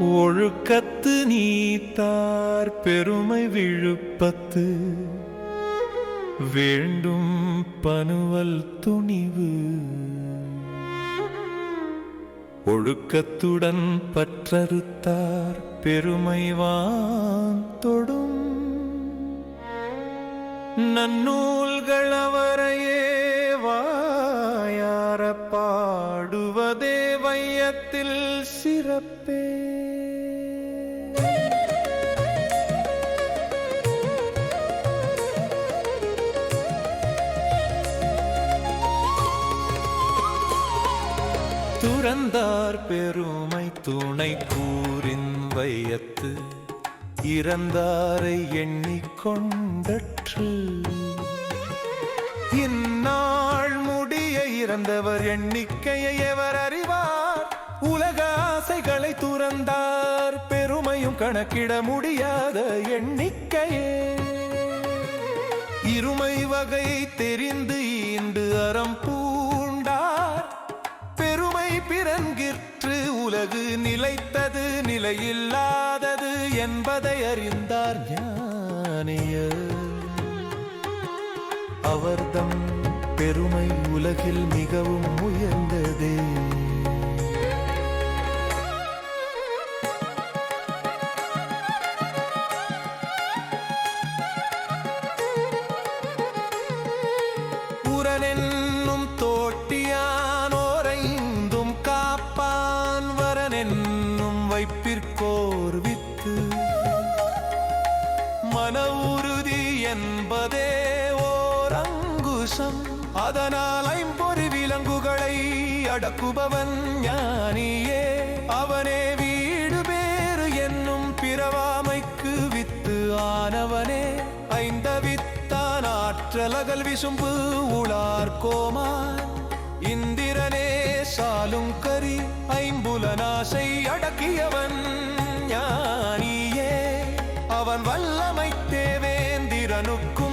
ஒழுக்கத்து நீத்தார் பெருமை விழுப்பத்து. வேண்டும் பனுவல் துணிவு. ஒழுக்கத்துடன் பற்றறுத்தார் பெருமை வாந்தொடும் நன்னூல்கள் அவரையே வாயார பாடுவதே வையத்தில் சிறப்பே. துறந்தார் பெருமை துணை கூறின் வையத்து இறந்தாரை எண்ணிக்கொண்டற்று இந்நாள் முடிய இறந்தவர் எண்ணிக்கையை எவர் அறிவார்? உலக ஆசைகளை துறந்தார் பெருமையும் கணக்கிட முடியாத எண்ணிக்கையே. இருமை வகை தெரிந்து ஈண்டு அறம் பூ உலகு நிலைத்தது நிலையில்லாதது என்பதை அறிந்தார் ஞானியர். அவர்தம் பெருமை உலகில் மிகவும் உயர்ந்ததே. உரலில் வைப்பிற்கோர் வித்து. மன உறுதி என்பதே ஓர் அங்குசம். அதனால் ஐம்பொறி விலங்குகளை அடக்குபவன் ஞானியே. அவனே வீடு பேறு என்னும் பிறவாமைக்கு வித்து ஆனவனே. ஐந்த வித்தான் ஆற்றலகல் விசும்பு உளார் கோமான். இந்திரனே சாலும் கரி ஐம்புலனாசை அடக்கியவன் quiero